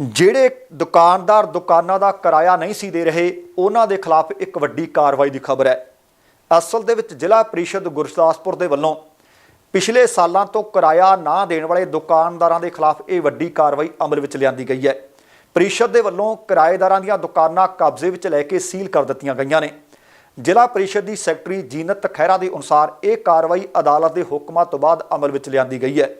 ਜਿਹੜੇ ਦੁਕਾਨਦਾਰ ਦੁਕਾਨਾਂ ਦਾ ਕਿਰਾਇਆ ਨਹੀਂ ਸੀ ਦੇ ਰਹੇ, ਉਹਨਾਂ ਦੇ ਖਿਲਾਫ ਇੱਕ ਵੱਡੀ ਕਾਰਵਾਈ ਦੀ ਖਬਰ ਹੈ। ਅਸਲ ਦੇ ਵਿੱਚ ਜ਼ਿਲ੍ਹਾ ਪ੍ਰੀਸ਼ਦ ਗੁਰਦਾਸਪੁਰ ਦੇ ਵੱਲੋਂ ਪਿਛਲੇ ਸਾਲਾਂ ਤੋਂ ਕਿਰਾਇਆ ਨਾ ਦੇਣ ਵਾਲੇ ਦੁਕਾਨਦਾਰਾਂ ਦੇ ਖਿਲਾਫ ਇਹ ਵੱਡੀ ਕਾਰਵਾਈ ਅਮਲ ਵਿੱਚ ਲਿਆਂਦੀ ਗਈ ਹੈ। ਪ੍ਰੀਸ਼ਦ ਦੇ ਵੱਲੋਂ ਕਿਰਾਏਦਾਰਾਂ ਦੀਆਂ ਦੁਕਾਨਾਂ ਕਬਜ਼ੇ ਵਿੱਚ ਲੈ ਕੇ ਸੀਲ ਕਰ ਦਿੱਤੀਆਂ ਗਈਆਂ ਨੇ। ਜ਼ਿਲ੍ਹਾ ਪ੍ਰੀਸ਼ਦ ਦੀ ਸੈਕਟਰੀ ਜੀਨਤ ਖਹਿਰਾ ਦੇ ਅਨੁਸਾਰ ਇਹ ਕਾਰਵਾਈ ਅਦਾਲਤ ਦੇ ਹੁਕਮਾਂ ਤੋਂ ਬਾਅਦ ਅਮਲ ਵਿੱਚ ਲਿਆਂਦੀ ਗਈ ਹੈ,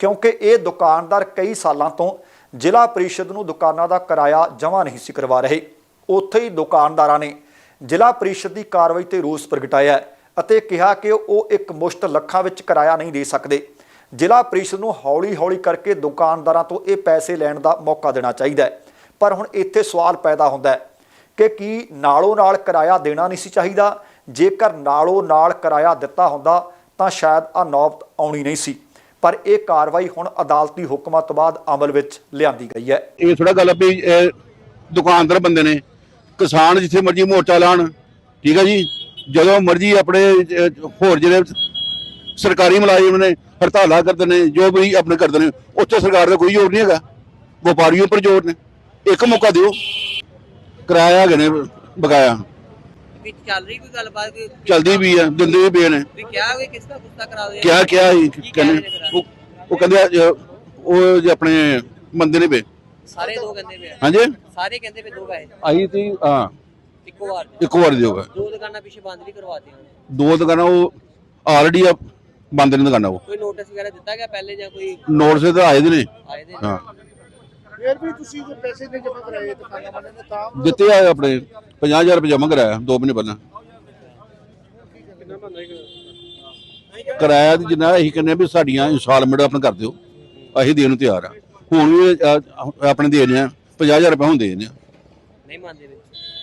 ਕਿਉਂਕਿ ਇਹ ਦੁਕਾਨਦਾਰ ਕਈ ਸਾਲਾਂ ਤੋਂ ਜ਼ਿਲ੍ਹਾ ਪ੍ਰੀਸ਼ਦ ਨੂੰ ਦੁਕਾਨਾਂ ਦਾ ਕਿਰਾਇਆ ਜਮ੍ਹਾਂ ਨਹੀਂ ਸੀ ਕਰਵਾ ਰਹੇ। ਉੱਥੇ ਹੀ ਦੁਕਾਨਦਾਰਾਂ ਨੇ ਜ਼ਿਲ੍ਹਾ ਪ੍ਰੀਸ਼ਦ ਦੀ ਕਾਰਵਾਈ ਤੇ ਰੋਸ ਪ੍ਰਗਟਾਇਆ ਅਤੇ ਕਿਹਾ ਕਿ ਉਹ ਇੱਕ ਮੁਸ਼ਤ ਲੱਖਾਂ ਵਿੱਚ ਕਿਰਾਇਆ ਨਹੀਂ ਦੇ ਸਕਦੇ। ਜ਼ਿਲ੍ਹਾ ਪ੍ਰੀਸ਼ਦ ਨੂੰ ਹੌਲੀ-ਹੌਲੀ ਕਰਕੇ ਦੁਕਾਨਦਾਰਾਂ ਤੋਂ ਇਹ ਪੈਸੇ ਲੈਣ ਦਾ ਮੌਕਾ ਦੇਣਾ ਚਾਹੀਦਾ ਹੈ। ਪਰ ਹੁਣ ਇੱਥੇ ਸਵਾਲ ਪੈਦਾ ਹੁੰਦਾ ਹੈ ਕਿ ਕੀ ਨਾਲੋਂ ਨਾਲ ਕਿਰਾਇਆ ਦੇਣਾ ਨਹੀਂ ਸੀ ਚਾਹੀਦਾ? ਜੇਕਰ ਨਾਲੋਂ ਨਾਲ ਕਿਰਾਇਆ ਦਿੱਤਾ ਹੁੰਦਾ ਤਾਂ ਸ਼ਾਇਦ ਆ ਨੌਬਤ ਆਉਣੀ ਨਹੀਂ ਸੀ। ਪਰ ਇਹ ਕਾਰਵਾਈ ਹੁਣ ਅਦਾਲਤੀ ਹੁਕਮਾਂ ਤੋਂ ਬਾਅਦ ਅਮਲ ਵਿੱਚ ਲਿਆਂਦੀ ਗਈ ਹੈ। ਇਹ ਥੋੜਾ ਗੱਲ ਵੀ ਦੁਕਾਨਦਾਰ ਬੰਦੇ ਨੇ, ਕਿਸਾਨ ਜਿੱਥੇ ਮਰਜ਼ੀ ਮੋਰਚਾ ਲਾਣ, ਠੀਕ ਹੈ ਜੀ? ਜਦੋਂ ਮਰਜ਼ੀ ਆਪਣੇ ਹੋਰ ਜਿਹੜੇ ਸਰਕਾਰੀ ਮੁਲਾਜ਼ਮ ਨੇ, ਹੜਤਾਲਾਂ ਕਰਦੇ ਨੇ, ਜੋ ਵੀ ਆਪਣੇ ਕਰਦੇ ਨੇ, ਉੱਥੇ ਸਰਕਾਰ ਦਾ ਕੋਈ ਜ਼ੋਰ ਨਹੀਂ ਹੈਗਾ। ਵਪਾਰੀਆਂ ਉੱਪਰ ਜ਼ੋਰ ਨੇ। ਇੱਕ ਮੌਕਾ ਦਿਓ। ਕਿਰਾਇਆ ਹੈਗੇ ਨੇ ਬਕਾਇਆ। ਵਿੱਚ ਚੱਲ ਰਹੀ ਕੋਈ ਗੱਲਬਾਤ? ਕੋਈ ਚਲਦੀ ਵੀ ਆ ਦਿੰਦੇ ਵੀ ਪਏ ਨੇ। ਵੀ ਕਿਹਾ ਕੋਈ ਕਿਸ ਦਾ ਗੁੱਸਾ ਕਰਾ ਦੇ ਕਿਆ ਕਿਹਾ ਸੀ ਕੀ ਕਹਿ ਕਹਿੰਦੇ? ਉਹ ਉਹ ਕਹਿੰਦੇ ਉਹ ਜੇ ਆਪਣੇ ਬੰਦੇ ਨੇ ਪਏ। ਸਾਰੇ ਦੋ ਕਹਿੰਦੇ ਪਏ ਆ। ਹਾਂਜੀ? ਸਾਰੇ ਕਹਿੰਦੇ ਪਏ ਦੋ ਪੈਸੇ ਆਈ ਤੀ ਹਾਂ। ਇੱਕੋ ਵਾਰ ਚ। ਇੱਕ ਵਾਰ ਦਿਓਗਾ ਦੋ ਦੁਕਾਨਾਂ ਪਿੱਛੇ ਬੰਦ ਵੀ ਕਰਵਾਤੀਆਂ ਉਹਨੇ। ਦੋ ਦੁਕਾਨਾਂ ਉਹ ਆਲਰੇਡੀ ਆ ਬੰਦ ਨੇ ਦੁਕਾਨਾਂ ਉਹ। ਕੋਈ ਨੋਟਿਸ ਵਗੈਰਾ ਦਿੱਤਾ ਗਿਆ ਪਹਿਲੇ ਜਾਂ ਕੋਈ? ਨੋਟਿਸ ਤੇ ਆਏ ਦੇ ਨੇ। ਆਏ ਦੇ ਹਾਂ। ਫਿਰ ਵੀ ਤੁਸੀਂ ਜੇ ਪੈਸੇ ਨਹੀਂ ਜਮ੍ਹਾਂ ਕਰਾਏ ਦੁਕਾਨਾਂ ਵਾਲਿਆਂ ਨੇ ਤਾਂ ਦਿੱਤੇ ਆ ਆਪਣੇ। 50000 ਰੁਪਏ ਜਮ੍ਹਾਂ ਕਰਾਇਆ ਦੋ ਮਹੀਨੇ ਪਹਿਲਾਂ। ਕਿਰਾਇਆ ਦੀ ਜਿੰਨਾ ਅਸੀਂ ਕਹਿੰਦੇ ਵੀ ਸਾਡੀਆਂ ਇਨਸਟਾਲਮੈਂਟ ਆਪਣਾ ਕਰ ਦਿਓ ਅਸੀਂ ਦੇਣ ਨੂੰ ਤਿਆਰ ਆ ਹੁਣ ਵੀ ਆਪਣੇ ਦੇ ਰਹੇ ਆ 50000 ਰੁਪਏ ਹੁਣ ਦੇ ਰਹੇ ਆ ਨਹੀਂ ਮੰਨਦੇ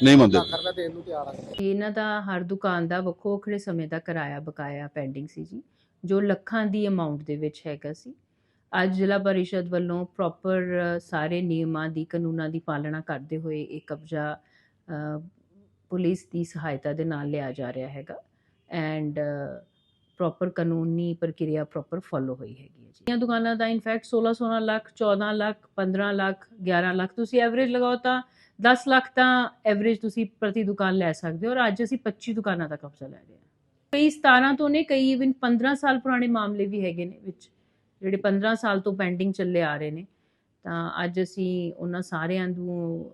ਨਹੀਂ ਮੰਨਦੇ। ਕਰਨਾ ਦੇਣ ਨੂੰ ਤਿਆਰ ਆ। ਇਹਨਾਂ ਦਾ ਹਰ ਦੁਕਾਨ ਦਾ ਵੱਖੋ ਵੱਖਰੇ ਸਮੇਂ ਦਾ ਕਿਰਾਇਆ ਬਕਾਇਆ ਪੈਂਡਿੰਗ ਸੀ ਜੀ ਜੋ ਲੱਖਾਂ ਦੀ ਅਮਾਉਂਟ ਦੇ ਵਿੱਚ ਹੈਗਾ ਸੀ। ਅੱਜ ਜ਼ਿਲ੍ਹਾ ਪਰਿਸ਼ਦ ਵੱਲੋਂ ਪ੍ਰੋਪਰ ਸਾਰੇ ਨਿਯਮਾਂ ਦੀ ਕਾਨੂੰਨਾਂ ਦੀ ਪਾਲਣਾ ਕਰਦੇ ਹੋਏ ਇਹ ਕਬਜ਼ਾ ਪੁਲਿਸ ਦੀ ਸਹਾਇਤਾ ਦੇ ਨਾਲ ਲਿਆ ਜਾ ਰਿਹਾ ਹੈਗਾ ਐਂਡ ਪ੍ਰੋਪਰ ਕਾਨੂੰਨੀ ਪ੍ਰਕਿਰਿਆ ਪ੍ਰੋਪਰ ਫੋਲੋ ਹੋਈ ਹੈਗੀ ਹੈ ਜੀ। ਇਹ ਦੁਕਾਨਾਂ ਦਾ ਇਨਫੈਕਟ 16 16 ਲੱਖ 14 ਲੱਖ 15 ਲੱਖ 11 ਲੱਖ ਤੁਸੀਂ ਐਵਰੇਜ ਲਗਾਓ ਤਾਂ 10 ਲੱਖ ਤਾਂ ਐਵਰੇਜ ਤੁਸੀਂ ਪ੍ਰਤੀ ਦੁਕਾਨ ਲੈ ਸਕਦੇ ਹੋ ਔਰ ਅੱਜ ਅਸੀਂ 25 ਦੁਕਾਨਾਂ ਦਾ ਕਬਜ਼ਾ ਲੈ ਰਹੇ ਹਾਂ। ਕਈ 17 ਤੋਂ ਨੇ, ਕਈ ਇਵਨ 15 ਸਾਲ ਪੁਰਾਣੇ ਮਾਮਲੇ ਵੀ ਹੈਗੇ ਨੇ ਵਿੱਚ, ਜਿਹੜੇ 15 ਸਾਲ ਤੋਂ ਪੈਂਡਿੰਗ ਚੱਲੇ ਆ ਰਹੇ ਨੇ। ਤਾਂ ਅੱਜ ਅਸੀਂ ਉਹਨਾਂ ਸਾਰਿਆਂ ਨੂੰ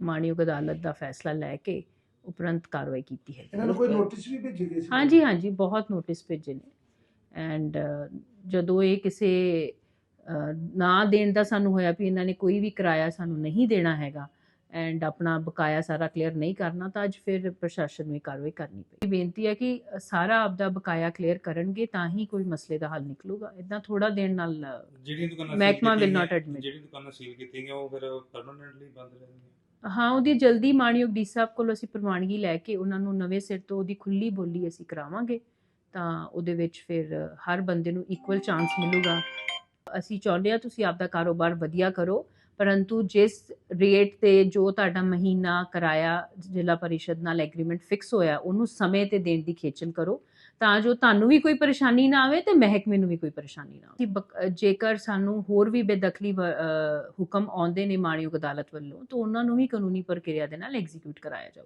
ਮਾਣਯੋਗ ਅਦਾਲਤ ਦਾ ਫੈਸਲਾ ਲੈ ਕੇ ਉਪਰੰਤ ਕਾਰਵਾਈ ਕੀਤੀ ਹੈ। ਇਹਨਾਂ ਨੂੰ ਕੋਈ ਨੋਟਿਸ ਵੀ ਭੇਜੇ ਗਏ ਸੀ? ਹਾਂਜੀ ਹਾਂਜੀ ਬਹੁਤ ਨੋਟਿਸ ਭੇਜੇ ਨੇ। ਐਂਡ ਜਦੋਂ ਇਹ ਕਿਸੇ ਨਾ ਦੇਣ ਦਾ ਸਾਨੂੰ ਹੋਇਆ ਵੀ ਇਹਨਾਂ ਨੇ ਕੋਈ ਵੀ ਕਿਰਾਇਆ ਸਾਨੂੰ ਨਹੀਂ ਦੇਣਾ ਹੈਗਾ ਐਂਡ ਆਪਣਾ ਬਕਾਇਆ ਸਾਰਾ ਕਲੀਅਰ ਨਹੀਂ ਕਰਨਾ ਤਾਂ ਅੱਜ ਫਿਰ ਪ੍ਰਸ਼ਾਸਨ ਨੂੰ ਕਾਰਵਾਈ ਕਰਨੀ ਪਈ। ਬੇਨਤੀ ਹੈ ਕਿ ਸਾਰਾ ਆਪਦਾ ਬਕਾਇਆ ਕਲੀਅਰ ਕਰਨਗੇ ਤਾਂ ਹੀ ਕੋਈ ਮਸਲੇ ਦਾ ਹੱਲ ਨਿਕਲੂਗਾ। ਇਦਾਂ ਥੋੜਾ ਦੇਣ ਨਾਲ ਅਹ, ਜਿਹੜੀਆਂ ਦੁਕਾਨਾਂ ਮਹਿਕਮਾ admit. ਜਿਹੜੀਆਂ ਦੁਕਾਨਾਂ ਸੀਲ ਕੀਤੀਆਂ ਉਹ ਫਿਰ ਪਰਮਨੈਂਟਲੀ ਬੰਦ ਰਹਿਣਗੀਆਂ ਹਾਂ, ਉਹਦੀ ਜਲਦੀ ਮਾਣਯੋਗ ਡੀ ਸਾਹਿਬ ਕੋਲੋਂ ਅਸੀਂ ਪ੍ਰਵਾਨਗੀ ਲੈ ਕੇ ਉਹਨਾਂ ਨੂੰ ਨਵੇਂ ਸਿਰ ਤੋਂ ਉਹਦੀ ਖੁੱਲੀ ਬੋਲੀ ਅਸੀਂ ਕਰਾਵਾਂਗੇ। ਤਾਂ ਉਹਦੇ ਵਿੱਚ ਫਿਰ ਹਰ ਬੰਦੇ ਨੂੰ ਇਕੁਅਲ ਚਾਂਸ ਮਿਲੂਗਾ। ਅਸੀਂ ਚਾਹੁੰਦੇ ਆ ਤੁਸੀਂ ਆਪਦਾ ਕਾਰੋਬਾਰ ਵਧੀਆ ਕਰੋ, ਪਰੰਤੂ ਜਿਸ ਰੇਟ ਤੇ ਜੋ ਤੁਹਾਡਾ ਮਹੀਨਾ ਕਿਰਾਇਆ ਜ਼ਿਲ੍ਹਾ ਪਰਿਸ਼ਦ ਨਾਲ ਐਗਰੀਮੈਂਟ ਫਿਕਸ ਹੋਇਆ, ਉਹਨੂੰ ਸਮੇਂ ਤੇ ਦੇਣ ਦੀ ਖੇਚਲ ਕਰੋ। ਤਾਂ ਜੋ ਤੁਹਾਨੂੰ ਵੀ ਕੋਈ ਪਰੇਸ਼ਾਨੀ ਨਾ ਆਵੇ ਤੇ ਮਹਿਕਮੇ ਨੂੰ ਵੀ ਕੋਈ ਪਰੇਸ਼ਾਨੀ ਨਾ ਆਵੇ। ਕਿ ਬਕ- ਜੇਕਰ ਸਾਨੂੰ ਹੋਰ ਵੀ ਬੇਦਖਲੀ ਹੁਕਮ ਆਉਂਦੇ ਨੇ ਮਾਣਯੋਗ ਅਦਾਲਤ ਵੱਲੋਂ, ਤਾਂ ਉਹਨਾਂ ਨੂੰ ਵੀ ਕਾਨੂੰਨੀ ਪ੍ਰਕਿਰਿਆ ਦੇ ਨਾਲ ਐਗਜ਼ੀਕਿਊਟ ਕਰਾਇਆ ਜਾਊ।